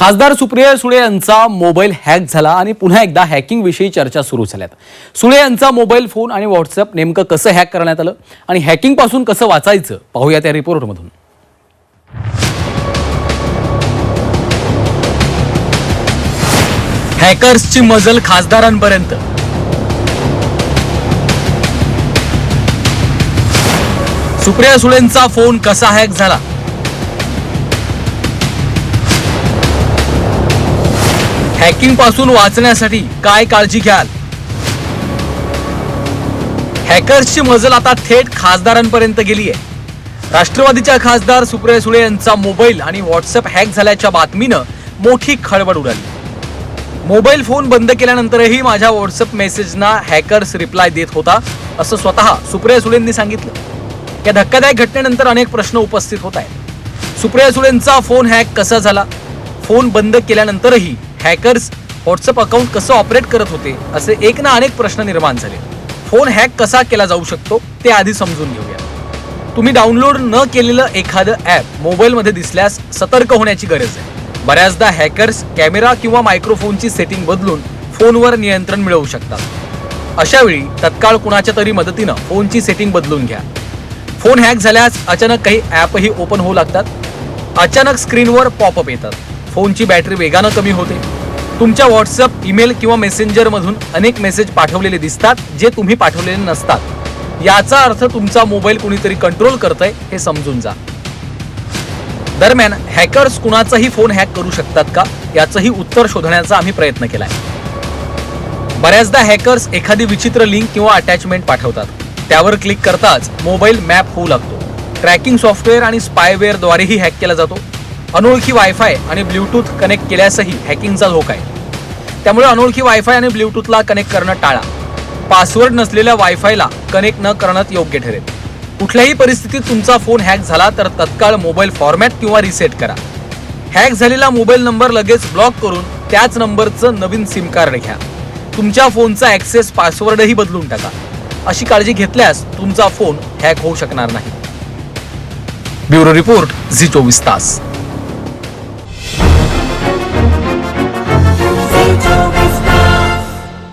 खासदार सुप्रिया सुळे यांचा mobile hack झाला आणि पुन्हा एकदा हॅकिंग विषयी चर्चा सुरू झाल्यात. सुळे यांचा मोबाईल फोन आणि व्हॉट्सअप नेमकं कसं हॅक करण्यात आलं आणि हॅकिंगपासून कसं वाचायचं पाहूया त्या रिपोर्टमधून. हॅकर्सची मजल खासदारांपर्यंत. सुप्रिया सुळेंचा फोन कसा हॅक झाला? हॅकिंगपासून वाचण्यासाठी काय काळजी घ्याल? हॅकर्सची मजल आता थेट खासदारांपर्यंत गेली आहे. राष्ट्रवादीच्या खासदार सुप्रिया सुळे यांचा मोबाईल आणि व्हॉट्सअप हॅक झाल्याच्या बातमीनं मोठी खळबळ उडाली. मोबाईल फोन बंद केल्यानंतरही माझ्या व्हॉट्सअप मेसेजना हॅकर्स रिप्लाय देत होता असं स्वतः सुप्रिया सुळेंनी सांगितलं. या धक्कादायक घटनेनंतर अनेक प्रश्न उपस्थित होत आहेत. सुप्रिया सुळेंचा फोन हॅक कसा झाला? फोन बंद केल्यानंतरही हॅकर्स व्हॉट्सअप अकाउंट कसं ऑपरेट करत होते असे एक ना अनेक प्रश्न निर्माण झाले. फोन हॅक कसा केला जाऊ शकतो ते आधी समजून घेऊया. तुम्ही डाउनलोड न केलेलं एखादं ॲप मोबाईलमध्ये दिसल्यास सतर्क होण्याची गरज आहे. बऱ्याचदा हॅकर्स कॅमेरा किंवा मायक्रोफोनची सेटिंग बदलून फोनवर नियंत्रण मिळवू शकतात. अशा वेळी तत्काळ कुणाच्या तरी मदतीनं फोनची सेटिंग बदलून घ्या. फोन हॅक झाल्यास अचानक काही ॲपही ओपन होऊ लागतात. अचानक स्क्रीनवर पॉपअप येतात. फोनची बॅटरी वेगानं कमी होते. तुमच्या व्हॉट्सअप ईमेल किंवा मेसेंजरमधून अनेक मेसेज पाठवलेले दिसतात जे तुम्ही पाठवलेले नसतात. याचा अर्थ तुमचा मोबाईल कुणीतरी कंट्रोल करतंय हे समजून जा. दरम्यान हॅकर्स कुणाचाही फोन हॅक करू शकतात का? याचंही उत्तर शोधण्याचा आम्ही प्रयत्न केलाय. बऱ्याचदा हॅकर्स एखादी विचित्र लिंक किंवा अटॅचमेंट पाठवतात. त्यावर क्लिक करताच मोबाईल मॅप होऊ लागतो. ट्रॅकिंग सॉफ्टवेअर आणि स्पायवेअरद्वारेही हॅक केला जातो. अनोळखी वायफाय आणि ब्ल्यूटूथ कनेक्ट केल्यासही हॅकिंगचा धोका आहे. त्यामुळे अनोळखी वायफाय आणि ब्ल्यूटूथला कनेक्ट करणं टाळा. पासवर्ड नसलेल्या वायफायला कनेक्ट न करणं योग्य ठरेल. कुठल्याही परिस्थितीत तुमचा फोन हॅक झाला तर तत्काळ मोबाईल फॉर्मॅट किंवा रिसेट करा. हॅक झालेला मोबाईल नंबर लगेच ब्लॉक करून त्याच नंबरचं नवीन सिम कार्ड घ्या. तुमच्या फोनचा ॲक्सेस पासवर्डही बदलून टाका. अशी काळजी घेतल्यास तुमचा फोन हॅक होऊ शकणार नाही. ब्युरो रिपोर्ट झी चोवीस तास.